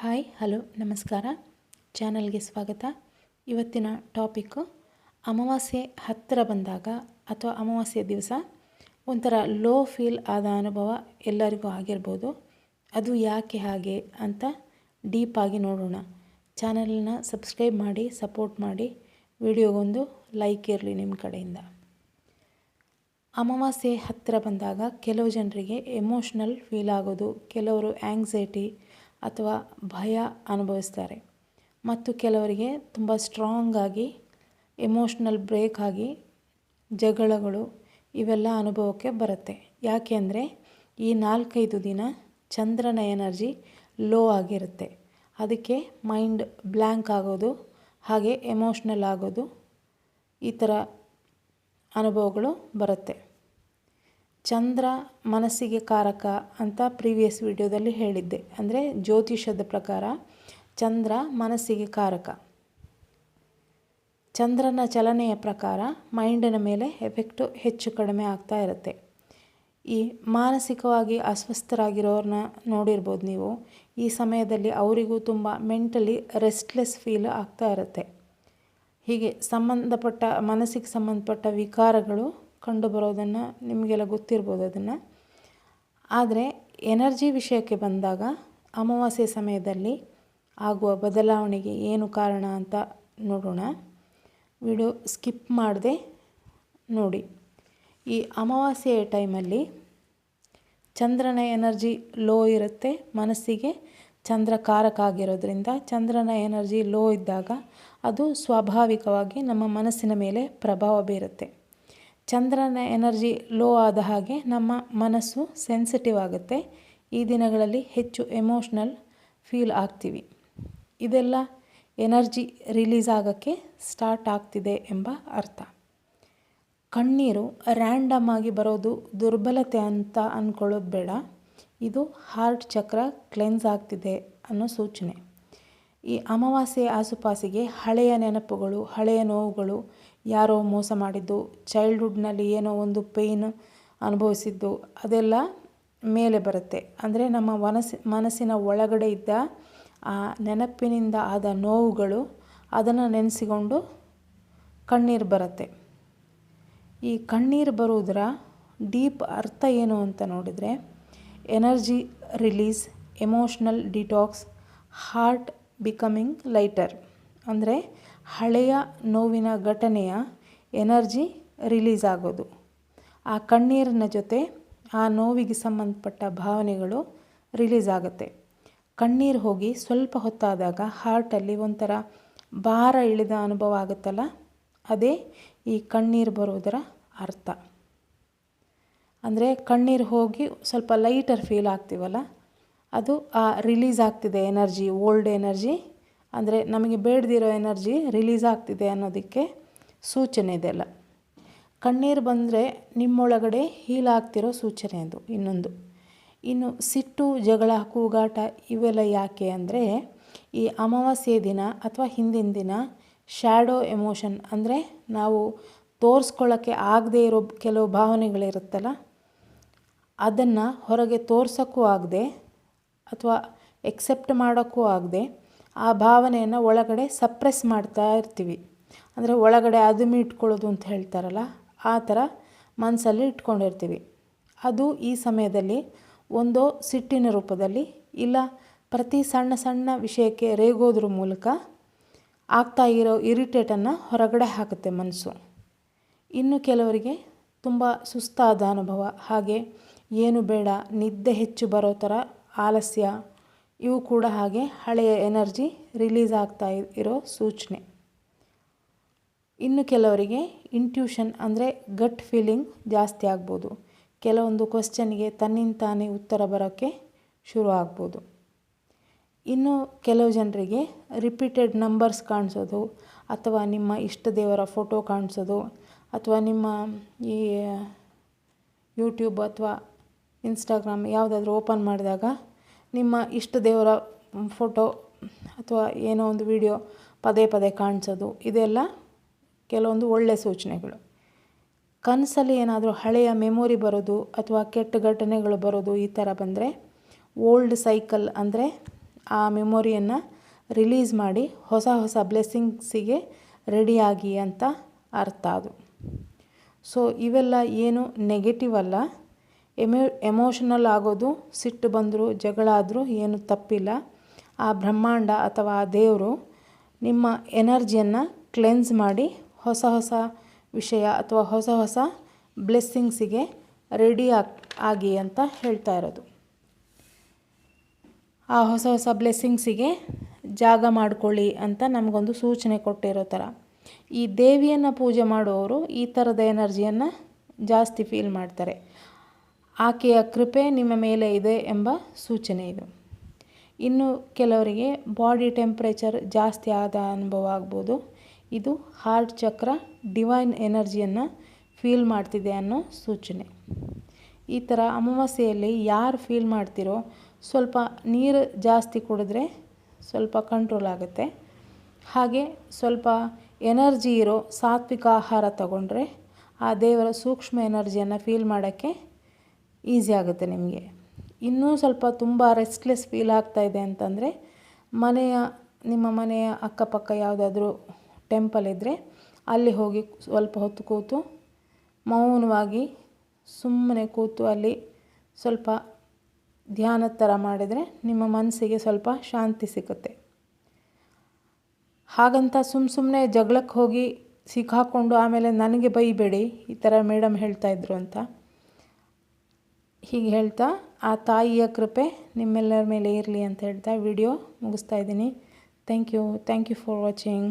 Hi, hello, ನಮಸ್ಕಾರ. ಚಾನಲ್ಗೆ ಸ್ವಾಗತ. ಇವತ್ತಿನ ಟಾಪಿಕ್ಕು ಅಮಾವಾಸ್ಯೆ ಹತ್ತಿರ ಬಂದಾಗ ಅಥವಾ ಅಮಾವಾಸ್ಯೆ ದಿವಸ ಒಂಥರ ಲೋ ಫೀಲ್ ಆದ ಅನುಭವ ಎಲ್ಲರಿಗೂ ಆಗಿರ್ಬೋದು. ಅದು ಯಾಕೆ ಹಾಗೆ ಅಂತ ಡೀಪಾಗಿ ನೋಡೋಣ. ಚಾನಲನ್ನ ಸಬ್ಸ್ಕ್ರೈಬ್ ಮಾಡಿ ಸಪೋರ್ಟ್ ಮಾಡಿ, ವಿಡಿಯೋಗೊಂದು ಲೈಕ್ ಇರಲಿ ನಿಮ್ಮ ಕಡೆಯಿಂದ. ಅಮಾವಾಸ್ಯೆ ಹತ್ತಿರ ಬಂದಾಗ ಕೆಲವು ಜನರಿಗೆ ಎಮೋಷ್ನಲ್ ಫೀಲ್ ಆಗೋದು, ಕೆಲವರು ಆ್ಯಂಗ್ಸೈಟಿ ಅಥವಾ ಭಯ ಅನುಭವಿಸ್ತಾರೆ. ಮತ್ತು ಕೆಲವರಿಗೆ ತುಂಬ ಸ್ಟ್ರಾಂಗ್ ಆಗಿ ಎಮೋಷ್ನಲ್ ಬ್ರೇಕ್ ಆಗಿ ಜಗಳಗಳು ಇವೆಲ್ಲ ಅನುಭವಕ್ಕೆ ಬರುತ್ತೆ. ಯಾಕೆಂದರೆ ಈ ನಾಲ್ಕೈದು ದಿನ ಚಂದ್ರನ ಎನರ್ಜಿ ಲೋ ಆಗಿರುತ್ತೆ. ಅದಕ್ಕೆ ಮೈಂಡ್ ಬ್ಲ್ಯಾಂಕ್ ಆಗೋದು, ಹಾಗೆ ಎಮೋಷ್ನಲ್ ಆಗೋದು ಈ ಥರ ಅನುಭವಗಳು ಬರುತ್ತೆ. ಚಂದ್ರ ಮನಸ್ಸಿಗೆ ಕಾರಕ ಅಂತ ಪ್ರೀವಿಯಸ್ ವಿಡಿಯೋದಲ್ಲಿ ಹೇಳಿದ್ದೆ. ಅಂದರೆ ಜ್ಯೋತಿಷದ ಪ್ರಕಾರ ಚಂದ್ರ ಮನಸ್ಸಿಗೆ ಕಾರಕ. ಚಂದ್ರನ ಚಲನೆಯ ಪ್ರಕಾರ ಮೈಂಡಿನ ಮೇಲೆ ಎಫೆಕ್ಟು ಹೆಚ್ಚು ಕಡಿಮೆ ಆಗ್ತಾ ಇರುತ್ತೆ. ಈ ಮಾನಸಿಕವಾಗಿ ಅಸ್ವಸ್ಥರಾಗಿರೋರನ್ನ ನೋಡಿರ್ಬೋದು ನೀವು. ಈ ಸಮಯದಲ್ಲಿ ಅವರಿಗೂ ತುಂಬ ಮೆಂಟಲಿ ರೆಸ್ಟ್ಲೆಸ್ ಫೀಲ್ ಆಗ್ತಾ ಇರುತ್ತೆ. ಹೀಗೆ ಸಂಬಂಧಪಟ್ಟ, ಮನಸ್ಸಿಗೆ ಸಂಬಂಧಪಟ್ಟ ವಿಕಾರಗಳು ಕಂಡುಬರೋದನ್ನು ನಿಮಗೆಲ್ಲ ಗೊತ್ತಿರ್ಬೋದು ಅದನ್ನು. ಆದರೆ ಎನರ್ಜಿ ವಿಷಯಕ್ಕೆ ಬಂದಾಗ ಅಮಾವಾಸ್ಯೆ ಸಮಯದಲ್ಲಿ ಆಗುವ ಬದಲಾವಣೆಗೆ ಏನು ಕಾರಣ ಅಂತ ನೋಡೋಣ. ವಿಡಿಯೋ ಸ್ಕಿಪ್ ಮಾಡದೆ ನೋಡಿ. ಈ ಅಮಾವಾಸ್ಯೆಯ ಟೈಮಲ್ಲಿ ಚಂದ್ರನ ಎನರ್ಜಿ ಲೋ ಇರುತ್ತೆ, ಮನಸ್ಸಿಗೆ ಚಂದ್ರ ಕಾರಕ ಆಗಿರೋದ್ರಿಂದ ಚಂದ್ರನ ಎನರ್ಜಿ ಲೋ ಇದ್ದಾಗ ಅದು ಸ್ವಾಭಾವಿಕವಾಗಿ ನಮ್ಮ ಮನಸ್ಸಿನ ಮೇಲೆ ಪ್ರಭಾವ ಬೀರುತ್ತೆ. ಚಂದ್ರನ ಎನರ್ಜಿ ಲೋ ಆದ ಹಾಗೆ ನಮ್ಮ ಮನಸ್ಸು ಸೆನ್ಸಿಟಿವ್ ಆಗುತ್ತೆ. ಈ ದಿನಗಳಲ್ಲಿ ಹೆಚ್ಚು ಎಮೋಷ್ನಲ್ ಫೀಲ್ ಆಗ್ತೀವಿ. ಇದೆಲ್ಲ ಎನರ್ಜಿ ರಿಲೀಸ್ ಆಗೋಕ್ಕೆ ಸ್ಟಾರ್ಟ್ ಆಗ್ತಿದೆ ಎಂಬ ಅರ್ಥ. ಕಣ್ಣೀರು ರ್ಯಾಂಡಮ್ ಆಗಿ ಬರೋದು ದುರ್ಬಲತೆ ಅಂತ ಅಂದ್ಕೊಳ್ಳೋದು ಬೇಡ. ಇದು ಹಾರ್ಟ್ ಚಕ್ರ ಕ್ಲೆನ್ಸ್ ಆಗ್ತಿದೆ ಅನ್ನೋ ಸೂಚನೆ. ಈ ಅಮಾವಾಸ್ಯೆ ಆಸುಪಾಸಿಗೆ ಹಳೆಯ ನೆನಪುಗಳು, ಹಳೆಯ ನೋವುಗಳು ಯಾರೋ ಮೋಸ ಮಾಡಿದ್ದು ಚೈಲ್ಡ್ಹುಡ್ನಲ್ಲಿ ಏನೋ ಒಂದು ಪೇಯ್ನ್ ಅನುಭವಿಸಿದ್ದು, ಅದೆಲ್ಲ ಮೇಲೆ ಬರುತ್ತೆ. ಅಂದರೆ ನಮ್ಮ ಮನಸ್ಸು ಮನಸ್ಸಿನ ಒಳಗಡೆ ಇದ್ದ ಆ ನೆನಪಿನಿಂದ ಆದ ನೋವುಗಳು, ಅದನ್ನು ನೆನೆಸಿಕೊಂಡು ಕಣ್ಣೀರು ಬರುತ್ತೆ. ಈ ಕಣ್ಣೀರು ಬರುವುದರ ಡೀಪ್ ಅರ್ಥ ಏನು ಅಂತ ನೋಡಿದರೆ, energy release, emotional detox, heart becoming lighter. ಅಂದರೆ ಹಳೆಯ ನೋವಿನ ಘಟನೆಯ ಎನರ್ಜಿ ರಿಲೀಸ್ ಆಗೋದು ಆ ಕಣ್ಣೀರಿನ ಜೊತೆ ಆ ನೋವಿಗೆ ಸಂಬಂಧಪಟ್ಟ ಭಾವನೆಗಳು ರಿಲೀಸ್ ಆಗುತ್ತೆ ಕಣ್ಣೀರು ಹೋಗಿ ಸ್ವಲ್ಪ ಹೊತ್ತಾದಾಗ ಹಾರ್ಟಲ್ಲಿ ಒಂಥರ ಭಾರ ಇಳಿದ ಅನುಭವ ಆಗುತ್ತಲ್ಲ? ಅದೇ ಈ ಕಣ್ಣೀರು ಬರುವುದರ ಅರ್ಥ. ಅಂದರೆ ಕಣ್ಣೀರು ಹೋಗಿ ಸ್ವಲ್ಪ ಲೈಟರ್ ಫೀಲ್ ಆಗ್ತೀವಲ್ಲ? ಅದು ಆ ರಿಲೀಸ್ ಆಗ್ತಿದೆ ಎನರ್ಜಿ ಓಲ್ಡ್ ಎನರ್ಜಿ ಅಂದರೆ ನಮಗೆ ಬೇಡದಿರೋ ಎನರ್ಜಿ ರಿಲೀಸ್ ಆಗ್ತಿದೆ ಅನ್ನೋದಕ್ಕೆ ಸೂಚನೆ ಇದೆಲ್ಲ ಕಣ್ಣೀರು ಬಂದರೆ ನಿಮ್ಮೊಳಗಡೆ ಹೀಲ್ ಆಗ್ತಿರೋ ಸೂಚನೆ ಅದು. ಇನ್ನೊಂದು, ಇನ್ನು ಸಿಟ್ಟು, ಜಗಳ, ಕೂಗಾಟ ಇವೆಲ್ಲ ಯಾಕೆ ಅಂದರೆ ಈ ಅಮಾವಾಸ್ಯೆ ದಿನ ಅಥವಾ ಹಿಂದಿನ ದಿನ ಶ್ಯಾಡೋ ಎಮೋಷನ್ ಅಂದರೆ ನಾವು ತೋರಿಸ್ಕೊಳ್ಳೋಕ್ಕೆ ಆಗದೇ ಇರೋ ಕೆಲವು ಭಾವನೆಗಳಿರುತ್ತಲ್ಲ, ಅದನ್ನು ಹೊರಗೆ ತೋರ್ಸೋಕ್ಕೂ ಆಗದೆ ಅಥವಾ ಎಕ್ಸೆಪ್ಟ್ ಮಾಡೋಕ್ಕೂ ಆಗದೆ ಆ ಭಾವನೆಯನ್ನು ಒಳಗಡೆ ಸಪ್ರೆಸ್ ಮಾಡ್ತಾ ಇರ್ತೀವಿ. ಅಂದರೆ ಒಳಗಡೆ ಅದುಮಿ ಇಟ್ಕೊಳ್ಳೋದು ಅಂತ ಹೇಳ್ತಾರಲ್ಲ, ಆ ಥರ ಮನಸ್ಸಲ್ಲಿ ಇಟ್ಕೊಂಡಿರ್ತೀವಿ. ಅದು ಈ ಸಮಯದಲ್ಲಿ ಒಂದೋ ಸಿಟ್ಟಿನ ರೂಪದಲ್ಲಿ ಇಲ್ಲ, ಪ್ರತಿ ಸಣ್ಣ ಸಣ್ಣ ವಿಷಯಕ್ಕೆ ರೇಗೋದ್ರ ಮೂಲಕ ಆಗ್ತಾ ಇರೋ ಇರಿಟೇಟನ್ನು ಹೊರಗಡೆ ಹಾಕುತ್ತೆ ಮನಸ್ಸು. ಇನ್ನು ಕೆಲವರಿಗೆ ತುಂಬ ಸುಸ್ತಾದ ಅನುಭವ, ಹಾಗೆ ಏನು ಬೇಡ, ನಿದ್ದೆ ಹೆಚ್ಚು ಬರೋ ಥರ ಆಲಸ್ಯ ಇವು ಕೂಡ ಹಾಗೆ ಹಳೆಯ ಎನರ್ಜಿ ರಿಲೀಸ್ ಆಗ್ತಾ ಇರೋ ಸೂಚನೆ. ಇನ್ನು ಕೆಲವರಿಗೆ ಇಂಟ್ಯೂಷನ್ ಅಂದರೆ ಗಟ್ ಫೀಲಿಂಗ್ ಜಾಸ್ತಿ ಆಗ್ಬೋದು. ಕೆಲವೊಂದು ಕ್ವಶನ್ಗೆ ತನ್ನಿಂದ ತಾನೇ ಉತ್ತರ ಬರೋಕ್ಕೆ ಶುರು ಆಗ್ಬೋದು. ಇನ್ನು ಕೆಲವು ಜನರಿಗೆ ರಿಪೀಟೆಡ್ ನಂಬರ್ಸ್ ಕಾಣಿಸೋದು, ಅಥವಾ ನಿಮ್ಮ ಇಷ್ಟ ದೇವರ ಫೋಟೋ ಕಾಣಿಸೋದು, ಅಥವಾ ನಿಮ್ಮ ಈ ಯೂಟ್ಯೂಬ್ ಅಥವಾ ಇನ್ಸ್ಟಾಗ್ರಾಮ್ ಯಾವುದಾದ್ರೂ ಓಪನ್ ಮಾಡಿದಾಗ ನಿಮ್ಮ ಇಷ್ಟ ದೇವರ ಫೋಟೋ ಅಥವಾ ಏನೋ ಒಂದು ವಿಡಿಯೋ ಪದೇ ಪದೇ ಕಾಣಿಸೋದು, ಇದೆಲ್ಲ ಕೆಲವೊಂದು ಒಳ್ಳೆಯ ಸೂಚನೆಗಳು. ಕನಸಲ್ಲಿ ಏನಾದರೂ ಹಳೆಯ ಮೆಮೊರಿ ಬರೋದು ಅಥವಾ ಕೆಟ್ಟ ಘಟನೆಗಳು ಬರೋದು ಈ ಥರ ಬಂದರೆ, ಓಲ್ಡ್ ಸೈಕಲ್ ಅಂದರೆ ಆ ಮೆಮೊರಿಯನ್ನು ರಿಲೀಸ್ ಮಾಡಿ ಹೊಸ ಹೊಸ ಬ್ಲೆಸ್ಸಿಂಗ್ಸಿಗೆ ರೆಡಿಯಾಗಿ ಅಂತ ಅರ್ಥ ಅದು. ಸೊ, ಇವೆಲ್ಲ ಏನು ನೆಗೆಟಿವ್ ಅಲ್ಲ. ಎಮೋ, ಎಮೋಷನಲ್ ಆಗೋದು, ಸಿಟ್ಟು ಬಂದರೂ, ಜಗಳ ಆದರೂ ಏನು ತಪ್ಪಿಲ್ಲ. ಆ ಬ್ರಹ್ಮಾಂಡ ಅಥವಾ ಆ ದೇವರು ನಿಮ್ಮ ಎನರ್ಜಿಯನ್ನು ಕ್ಲೆನ್ಸ್ ಮಾಡಿ ಹೊಸ ಹೊಸ ವಿಷಯ ಅಥವಾ ಹೊಸ ಹೊಸ ಬ್ಲೆಸ್ಸಿಂಗ್ಸಿಗೆ ರೆಡಿ ಆಗಿ ಅಂತ ಹೇಳ್ತಾ ಇರೋದು. ಆ ಹೊಸ ಹೊಸ ಬ್ಲೆಸ್ಸಿಂಗ್ಸಿಗೆ ಜಾಗ ಮಾಡಿಕೊಳ್ಳಿ ಅಂತ ನಮಗೊಂದು ಸೂಚನೆ ಕೊಟ್ಟಿರೋ ಥರ. ಈ ದೇವಿಯನ್ನು ಪೂಜೆ ಮಾಡುವವರು ಈ ಥರದ ಎನರ್ಜಿಯನ್ನು ಜಾಸ್ತಿ ಫೀಲ್ ಮಾಡ್ತಾರೆ. ಆಕೆಯ ಕೃಪೆ ನಿಮ್ಮ ಮೇಲೆ ಇದೆ ಎಂಬ ಸೂಚನೆ ಇದು. ಇನ್ನು ಕೆಲವರಿಗೆ ಬಾಡಿ ಟೆಂಪ್ರೇಚರ್ ಜಾಸ್ತಿ ಆದ ಅನುಭವ ಆಗ್ಬೋದು. ಇದು ಹಾರ್ಟ್ ಚಕ್ರ ಡಿವೈನ್ ಎನರ್ಜಿಯನ್ನು ಫೀಲ್ ಮಾಡ್ತಿದೆ ಅನ್ನೋ ಸೂಚನೆ. ಈ ಥರ ಅಮಾವಾಸ್ಯೆಯಲ್ಲಿ ಯಾರು ಫೀಲ್ ಮಾಡ್ತಿರೋ ಸ್ವಲ್ಪ ನೀರು ಜಾಸ್ತಿ ಕುಡಿದ್ರೆ ಸ್ವಲ್ಪ ಕಂಟ್ರೋಲ್ ಆಗುತ್ತೆ. ಹಾಗೆ ಸ್ವಲ್ಪ ಎನರ್ಜಿ ಇರೋ ಸಾತ್ವಿಕ ಆಹಾರ ತಗೊಂಡ್ರೆ ಆ ದೇವರ ಸೂಕ್ಷ್ಮ ಎನರ್ಜಿಯನ್ನು ಫೀಲ್ ಮಾಡೋಕ್ಕೆ ಈಸಿ ಆಗುತ್ತೆ ನಿಮಗೆ. ಇನ್ನೂ ಸ್ವಲ್ಪ ತುಂಬ ರೆಸ್ಟ್ಲೆಸ್ ಫೀಲ್ ಆಗ್ತಾ ಇದೆ ಅಂತಂದರೆ, ಮನೆಯ, ನಿಮ್ಮ ಮನೆಯ ಅಕ್ಕಪಕ್ಕ ಯಾವುದಾದ್ರೂ ಟೆಂಪಲ್ ಇದ್ದರೆ ಅಲ್ಲಿ ಹೋಗಿ ಸ್ವಲ್ಪ ಹೊತ್ತು ಕೂತು ಮೌನವಾಗಿ ಸುಮ್ಮನೆ ಕೂತು ಅಲ್ಲಿ ಸ್ವಲ್ಪ ಧ್ಯಾನದ ಥರ ಮಾಡಿದರೆ ನಿಮ್ಮ ಮನಸ್ಸಿಗೆ ಸ್ವಲ್ಪ ಶಾಂತಿ ಸಿಗುತ್ತೆ. ಹಾಗಂತ ಸುಮ್ಮ ಸುಮ್ಮನೆ ಜಗಳಕ್ಕೆ ಹೋಗಿ ಸಿಕ್ಕಾಕ್ಕೊಂಡು ಆಮೇಲೆ ನನಗೆ ಬೈಬೇಡಿ, ಈ ಥರ ಮೇಡಮ್ ಹೇಳ್ತಾಯಿದ್ರು ಅಂತ. ಹೀಗೆ ಹೇಳ್ತಾ, ಆ ತಾಯಿಯ ಕೃಪೆ ನಿಮ್ಮೆಲ್ಲರ ಮೇಲೆ ಇರಲಿ ಅಂತ ಹೇಳ್ತಾ ವಿಡಿಯೋ ಮುಗಿಸ್ತಾ ಇದ್ದೀನಿ. Thank you thank you for watching